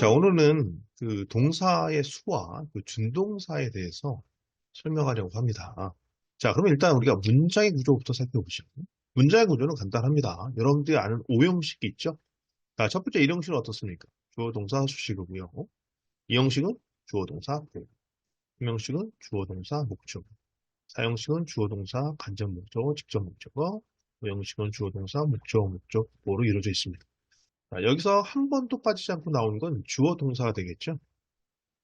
자, 오늘은 그 동사의 수와 그 준동사에 대해서 설명하려고 합니다. 자, 그러면 일단 우리가 문장의 구조부터 살펴보시죠. 문장의 구조는 간단합니다. 여러분들이 아는 오형식이 있죠? 자, 첫 번째 이형식은 어떻습니까? 주어, 동사, 수식이고요. 이형식은 주어, 동사, 보. 삼형식은 주어, 동사, 목적. 사형식은 주어, 동사, 간접 목적, 직접 목적어. 오형식은 주어, 동사, 목적, 목적어로 이루어져 있습니다. 자, 여기서 한 번도 빠지지 않고 나오는 건 주어 동사가 되겠죠.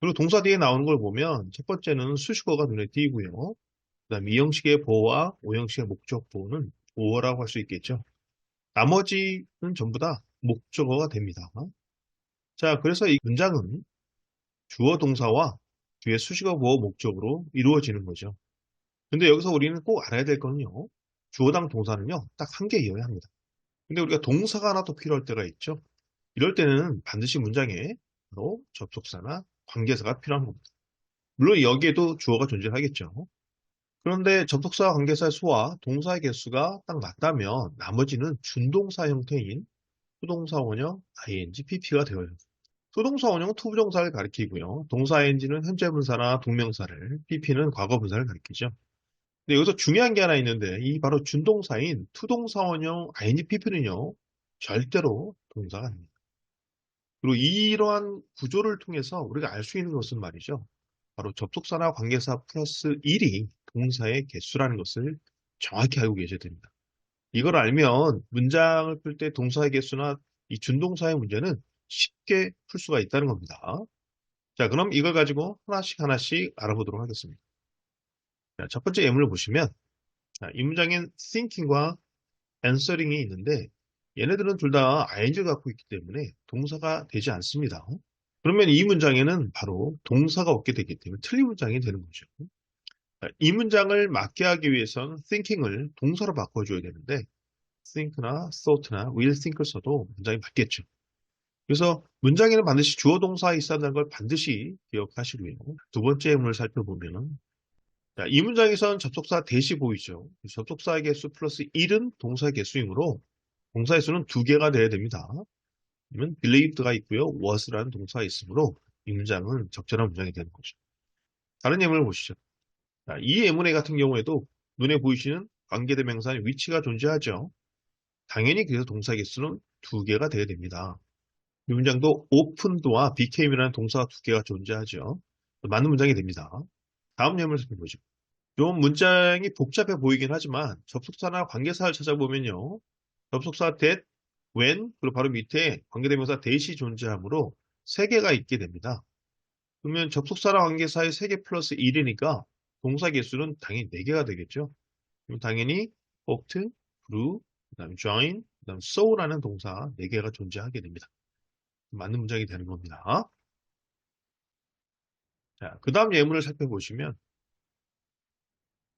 그리고 동사 뒤에 나오는 걸 보면 첫 번째는 수식어가 눈에 띄고요. 그 다음 이형식의 보어와 오형식의 목적 보어는 보어라고 할 수 있겠죠. 나머지는 전부 다 목적어가 됩니다. 자, 그래서 이 문장은 주어 동사와 뒤에 수식어 보어 목적으로 이루어지는 거죠. 근데 여기서 우리는 꼭 알아야 될 거는요. 주어당 동사는요. 딱 한 개 이어야 합니다. 근데 우리가 동사가 하나 더 필요할 때가 있죠. 이럴 때는 반드시 문장에 바로 접속사나 관계사가 필요한 겁니다. 물론 여기에도 주어가 존재하겠죠. 그런데 접속사 관계사의 수와 동사의 개수가 딱 맞다면 나머지는 준동사 형태인 수동사 원형, ing, pp가 되어요. 수동사 원형은 투부정사를 가리키고요. 동사 ing는 현재 분사나 동명사를, pp는 과거 분사를 가리키죠. 근데 여기서 중요한 게 하나 있는데 이 바로 준동사인 투동사원형 INGPP는요. 절대로 동사가 아닙니다. 그리고 이러한 구조를 통해서 우리가 알 수 있는 것은 말이죠. 바로 접속사나 관계사 플러스 1이 동사의 개수라는 것을 정확히 알고 계셔야 됩니다. 이걸 알면 문장을 풀 때 동사의 개수나 이 준동사의 문제는 쉽게 풀 수가 있다는 겁니다. 자, 그럼 이걸 가지고 하나씩 하나씩 알아보도록 하겠습니다. 자, 첫 번째 예문을 보시면 자, 이 문장엔 thinking과 answering이 있는데 얘네들은 둘 다 ing를 갖고 있기 때문에 동사가 되지 않습니다. 그러면 이 문장에는 바로 동사가 없게 되기 때문에 틀린 문장이 되는 거죠. 자, 이 문장을 맞게 하기 위해선 thinking을 동사로 바꿔줘야 되는데 think나 thought나 will think을 써도 문장이 맞겠죠. 그래서 문장에는 반드시 주어 동사가 있어야 한다는 걸 반드시 기억하시고요. 두 번째 예문을 살펴보면 자, 이 문장에선 접속사 대시 보이죠. 접속사의 개수 플러스 1은 동사의 개수이므로 동사의 수는 두 개가 돼야 됩니다. 그러면 believed가 있고요. was라는 동사가 있으므로 이 문장은 적절한 문장이 되는 거죠. 다른 예문을 보시죠. 자, 이 예문의 같은 경우에도 눈에 보이시는 관계대명사의 위치가 존재하죠. 당연히 그래서 동사의 개수는 두 개가 돼야 됩니다. 이 문장도 opened와 became이라는 동사가 두 개가 존재하죠. 맞는 문장이 됩니다. 다음 예문을 살펴보죠. 좀 문장이 복잡해 보이긴 하지만 접속사나 관계사를 찾아보면요. 접속사 that, when, 그리고 바로 밑에 관계대명사 that이 존재하므로 세 개가 있게 됩니다. 그러면 접속사나 관계사의 세개 플러스 1이니까 동사 개수는 당연히 4개가 되겠죠. 그럼 당연히 opt, brew, 그 다음 join, 그 다음 so라는 동사 4개가 존재하게 됩니다. 맞는 문장이 되는 겁니다. 자, 그 다음 예문을 살펴보시면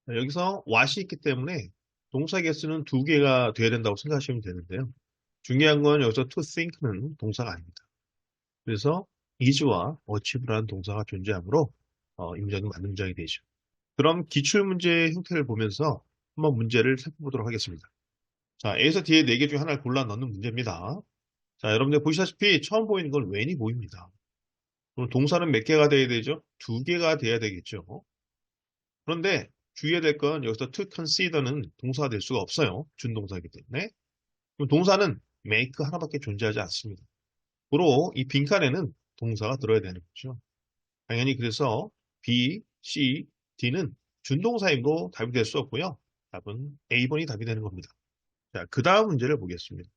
여기서 what이 있기 때문에 동사 개수는 두 개가 돼야 된다고 생각하시면 되는데요. 중요한 건 여기서 to think는 동사가 아닙니다. 그래서 is와 achieve라는 동사가 존재하므로 어, 이 문장이 맞는 문장이 되죠. 그럼 기출문제의 형태를 보면서 한번 문제를 살펴보도록 하겠습니다. 자, A에서 D에 4개 중 하나를 골라 넣는 문제입니다. 자, 여러분들 보시다시피 처음 보이는 건 when이 보입니다. 그럼 동사는 몇 개가 돼야 되죠? 두 개가 돼야 되겠죠. 그런데 주의해야 될 건 여기서 to consider는 동사가 될 수가 없어요. 준동사이기 때문에. 그럼 동사는 make 하나밖에 존재하지 않습니다. 고로 이 빈칸에는 동사가 들어야 되는 거죠. 당연히 그래서 B, C, D는 준동사이므로 답이 될 수 없고요. 답은 A번이 답이 되는 겁니다. 자, 그 다음 문제를 보겠습니다.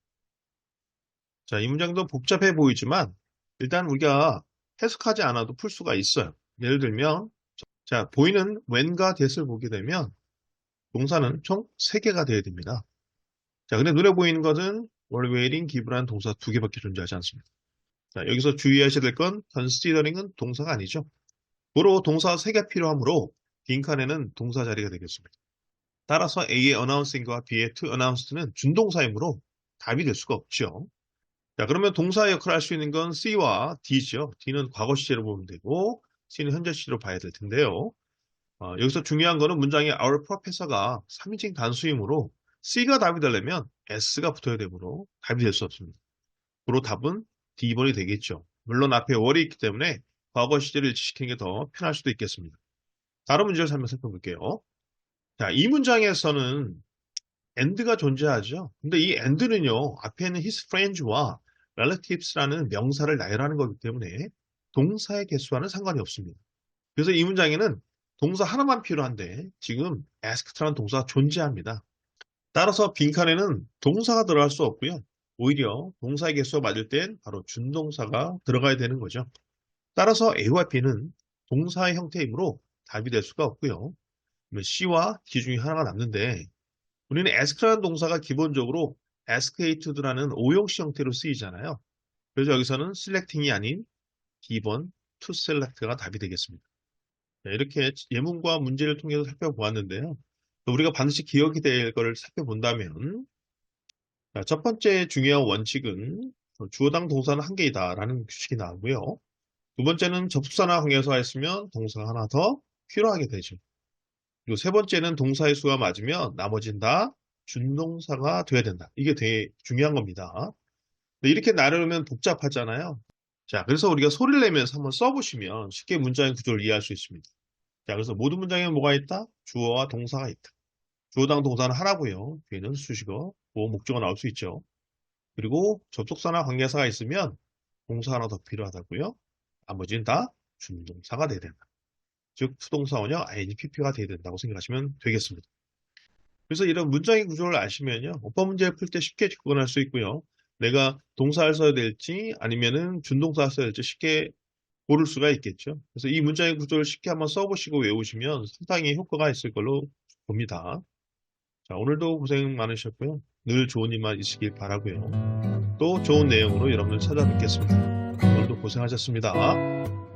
자, 이 문장도 복잡해 보이지만 일단 우리가 해석하지 않아도 풀 수가 있어요. 예를 들면 자, 보이는 when과 that을 보게 되면 동사는 총 3개가 되어야 됩니다. 자, 근데 눈에 보이는 것은 were waiting, give라는 동사 두 개밖에 존재하지 않습니다. 자, 여기서 주의하셔야 될 건 considering은 동사가 아니죠. 고로 동사 3개 필요하므로 빈칸에는 동사 자리가 되겠습니다. 따라서 A의 announcing과 B의 to announced는 준동사이므로 답이 될 수가 없죠. 자, 그러면 동사 역할을 할 수 있는 건 C와 D죠. D는 과거 시제로 보면 되고 C는 현재 시제로 봐야 될 텐데요. 어, 여기서 중요한 거는 문장의 our professor가 3인칭 단수이므로 C가 답이 되려면 S가 붙어야 되므로 답이 될 수 없습니다. 그로 답은 D번이 되겠죠. 물론 앞에 월이 있기 때문에 과거 시제를 일치시키는 게 더 편할 수도 있겠습니다. 다른 문제를 한번 살펴볼게요. 자, 이 문장에서는 and가 존재하죠. 근데 이 and는요, 앞에 있는 his friends와 relatives라는 명사를 나열하는 거기 때문에 동사의 개수와는 상관이 없습니다. 그래서 이 문장에는 동사 하나만 필요한데 지금 asked라는 동사가 존재합니다. 따라서 빈칸에는 동사가 들어갈 수 없고요. 오히려 동사의 개수가 맞을 땐 바로 준동사가 들어가야 되는 거죠. 따라서 A와 B는 동사의 형태이므로 답이 될 수가 없고요. C와 D 중에 하나가 남는데 우리는 asked라는 동사가 기본적으로 askated라는 오형식 형태로 쓰이잖아요. 그래서 여기서는 selecting이 아닌 B번 to select가 답이 되겠습니다. 네, 이렇게 예문과 문제를 통해서 살펴보았는데요. 우리가 반드시 기억이 될 것을 살펴본다면 자, 첫 번째 중요한 원칙은 주어당 동사는 한 개이다 라는 규칙이 나오고요. 두 번째는 접속사나 관계사가 있으면 동사가 하나 더 필요하게 되죠. 그리고 세 번째는 동사의 수가 맞으면 나머지는 다 준동사가 돼야 된다. 이게 되게 중요한 겁니다. 이렇게 나누면 복잡하잖아요. 자, 그래서 우리가 소리를 내면서 한번 써보시면 쉽게 문장의 구조를 이해할 수 있습니다. 자, 그래서 모든 문장에는 뭐가 있다? 주어와 동사가 있다. 주어당 동사는 하나고요. 뒤에는 수식어, 뭐 목적어 나올 수 있죠. 그리고 접속사나 관계사가 있으면 동사 하나 더 필요하다고요. 나머지는 다 준동사가 돼야 된다. 즉 수동사 원형 ing, pp가 돼야 된다고 생각하시면 되겠습니다. 그래서 이런 문장의 구조를 아시면요. 어법 문제를 풀 때 쉽게 접근할 수 있고요. 내가 동사를 써야 될지 아니면은 준동사를 써야 될지 쉽게 고를 수가 있겠죠. 그래서 이 문장의 구조를 쉽게 한번 써보시고 외우시면 상당히 효과가 있을 걸로 봅니다. 자, 오늘도 고생 많으셨고요. 늘 좋은 일만 있으길 바라고요. 또 좋은 내용으로 여러분을 찾아뵙겠습니다. 오늘도 고생하셨습니다.